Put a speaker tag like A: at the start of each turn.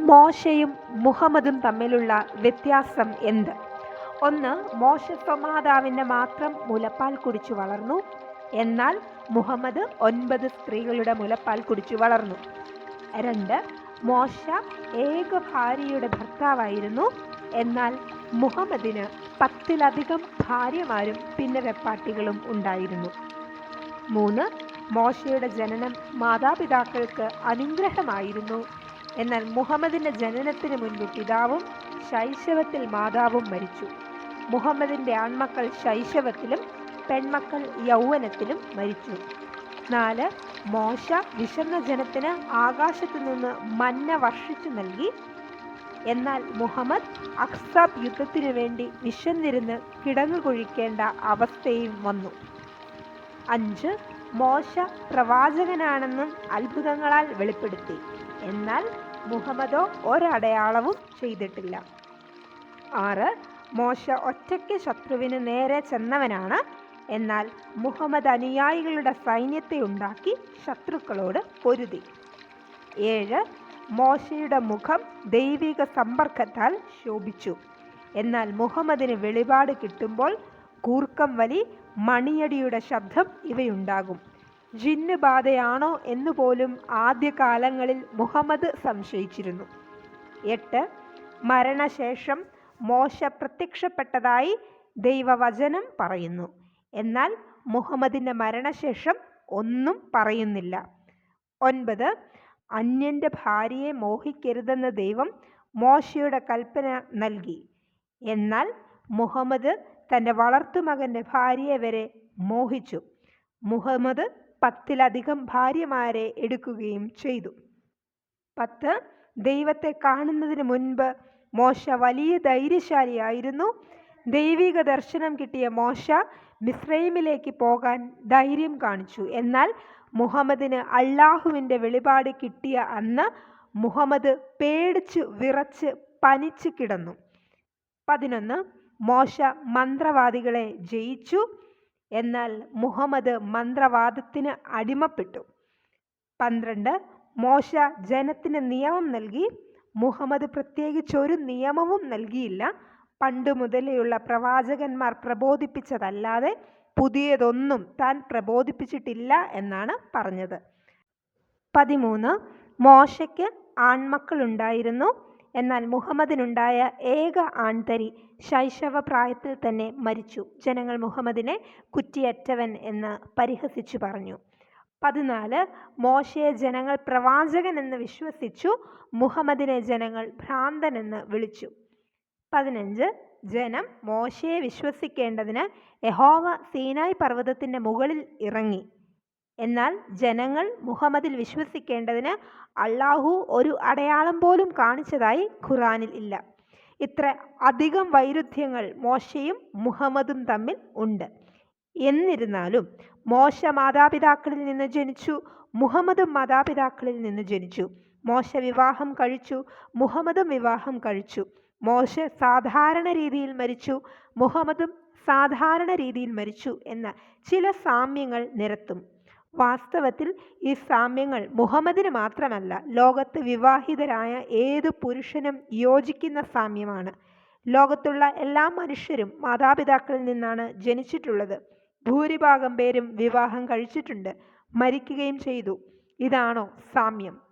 A: മോശയും മുഹമ്മദും തമ്മിലുള്ള വ്യത്യാസം എന്ത്? ഒന്ന് മോശ സ്വമാതാവിന്റെ മാത്രം മുലപ്പാൽ കുടിച്ചു വളർന്നു. എന്നാൽ മുഹമ്മദ് ഒൻപത് സ്ത്രീകളുടെ മുലപ്പാൽ കുടിച്ചു വളർന്നു. രണ്ട് മോശ ഏക ഭാര്യയുടെ ഭർത്താവായിരുന്നു. എന്നാൽ മുഹമ്മദിന് പത്തിലധികം ഭാര്യമാരും പിന്നെ വെപ്പാട്ടികളും ഉണ്ടായിരുന്നു. മൂന്ന് മോശയുടെ ജനനം മാതാപിതാക്കൾക്ക് അനുഗ്രഹമായിരുന്നു. എന്നാൽ മുഹമ്മദിന്റെ ജനനത്തിന് മുൻപ് പിതാവും ശൈശവത്തിൽ മാതാവും മരിച്ചു. മുഹമ്മദിന്റെ ആൺമക്കൾ ശൈശവത്തിലും പെൺമക്കൾ യൗവനത്തിലും മരിച്ചു. നാല് മോശ വിശന്ന ജനത്തിന് ആകാശത്തു നിന്ന് മന്ന വർഷിച്ചു നൽകി. എന്നാൽ മുഹമ്മദ് അക്സാബ് യുദ്ധത്തിനു വേണ്ടി വിശന്നിരുന്ന് കിടങ്ങു കുഴിക്കേണ്ട അവസ്ഥയും വന്നു. അഞ്ച് മോശ പ്രവാചകനാണെന്നും അത്ഭുതങ്ങളാൽ വെളിപ്പെടുത്തി. എന്നാൽ മുഹമ്മദോ ഒരടയാളവും ചെയ്തിട്ടില്ല. ആറ് മോശ ഒറ്റയ്ക്ക് ശത്രുവിന് നേരെ ചെന്നവനാണ്. എന്നാൽ മുഹമ്മദ് അനുയായികളുടെ സൈന്യത്തെ ഉണ്ടാക്കി ശത്രുക്കളോട് പൊരുതി. ഏഴ് മോശയുടെ മുഖം ദൈവിക സമ്പർക്കത്താൽ ശോഭിച്ചു. എന്നാൽ മുഹമ്മദിന് വെളിപാട് കിട്ടുമ്പോൾ കൂർക്കം വലി മണിയടിയുടെ ശബ്ദം ഇവയുണ്ടാകും. ജിന്ന് ബാധയാണോ എന്നുപോലും ആദ്യകാലങ്ങളിൽ മുഹമ്മദ് സംശയിച്ചിരുന്നു. എട്ട്. മരണശേഷം മോശ പ്രത്യക്ഷപ്പെട്ടതായി ദൈവവചനം പറയുന്നു. എന്നാൽ മുഹമ്മദിന്റെ മരണശേഷം ഒന്നും പറയുന്നില്ല. ഒൻപത്. അന്യന്റെ ഭാര്യയെ മോഹിക്കരുതെന്ന് ദൈവം മോശയുടെ കൽപ്പന നൽകി. എന്നാൽ മുഹമ്മദ് തന്റെ വളർത്തുമകന്റെ ഭാര്യയെ വരെ മോഹിച്ചു. മുഹമ്മദ് പത്തിലധികം ഭാര്യമാരെ എടുക്കുകയും ചെയ്തു. പത്ത് ദൈവത്തെ കാണുന്നതിന് മുൻപ് മോശ വലിയ ധൈര്യശാലിയായിരുന്നു. ദൈവിക ദർശനം കിട്ടിയ മോശ മിസ്രൈമിലേക്ക് പോകാൻ ധൈര്യം കാണിച്ചു. എന്നാൽ മുഹമ്മദിന് അള്ളാഹുവിന്റെ വെളിപാട് കിട്ടിയ അന്ന് മുഹമ്മദ് പേടിച്ച് വിറച്ച് പനിച്ച് കിടന്നു. പതിനൊന്ന് മോശ മന്ത്രവാദികളെ ജയിച്ചു. എന്നാൽ മുഹമ്മദ് മന്ത്രവാദത്തിന് അടിമപ്പെട്ടു. പന്ത്രണ്ട് മോശ ജനത്തിന് നിയമം നൽകി. മുഹമ്മദ് പ്രത്യേകിച്ചൊരു നിയമവും നൽകിയില്ല. പണ്ട് മുതലെയുള്ള പ്രവാചകന്മാർ പ്രബോധിപ്പിച്ചതല്ലാതെ പുതിയതൊന്നും താൻ പ്രബോധിപ്പിച്ചിട്ടില്ല എന്നാണ് പറഞ്ഞത്. പതിമൂന്ന് മോശയ്ക്ക് ആൺമക്കളുണ്ടായിരുന്നു. എന്നാൽ മുഹമ്മദിനുണ്ടായ ഏക ആൺതരി ശൈശവ പ്രായത്തിൽ തന്നെ മരിച്ചു. ജനങ്ങൾ മുഹമ്മദിനെ കുറ്റിയറ്റവൻ എന്ന് പരിഹസിച്ചു പറഞ്ഞു. പതിനാല് മോശയെ ജനങ്ങൾ പ്രവാചകൻ എന്ന് വിശ്വസിച്ചു. മുഹമ്മദിനെ ജനങ്ങൾ ഭ്രാന്തൻ എന്ന് വിളിച്ചു. പതിനഞ്ച് ജനം മോശയെ വിശ്വസിക്കേണ്ടതിന് യഹോവ സീനായ് പർവതത്തിന്റെ മുകളിൽ ഇറങ്ങി. എന്നാൽ ജനങ്ങൾ മുഹമ്മദിൽ വിശ്വസിക്കേണ്ടതിന് അള്ളാഹു ഒരു അടയാളം പോലും കാണിച്ചതായി ഖുറാനിൽ ഇല്ല. ഇത്ര അധികം വൈരുദ്ധ്യങ്ങൾ മോശയും മുഹമ്മദും തമ്മിൽ ഉണ്ട്. എന്നിരുന്നാലും മോശ മാതാപിതാക്കളിൽ നിന്ന് ജനിച്ചു മുഹമ്മദും മാതാപിതാക്കളിൽ നിന്ന് ജനിച്ചു. മോശ വിവാഹം കഴിച്ചു മുഹമ്മദും വിവാഹം കഴിച്ചു. മോശ സാധാരണ രീതിയിൽ മരിച്ചു മുഹമ്മദും സാധാരണ രീതിയിൽ മരിച്ചു എന്ന ചില സാമ്യങ്ങൾ നിരത്തും. വാസ്തവത്തിൽ ഈ സാമ്യങ്ങൾ മുഹമ്മദിന് മാത്രമല്ല ലോകത്ത് വിവാഹിതരായ ഏതു പുരുഷനും യോജിക്കുന്ന സാമ്യമാണ്. ലോകത്തുള്ള എല്ലാ മനുഷ്യരും മാതാപിതാക്കളിൽ നിന്നാണ് ജനിച്ചിട്ടുള്ളത്. ഭൂരിഭാഗം പേരും വിവാഹം കഴിച്ചിട്ടുണ്ട് മരിക്കുകയും ചെയ്തു. ഇതാണോ സാമ്യം.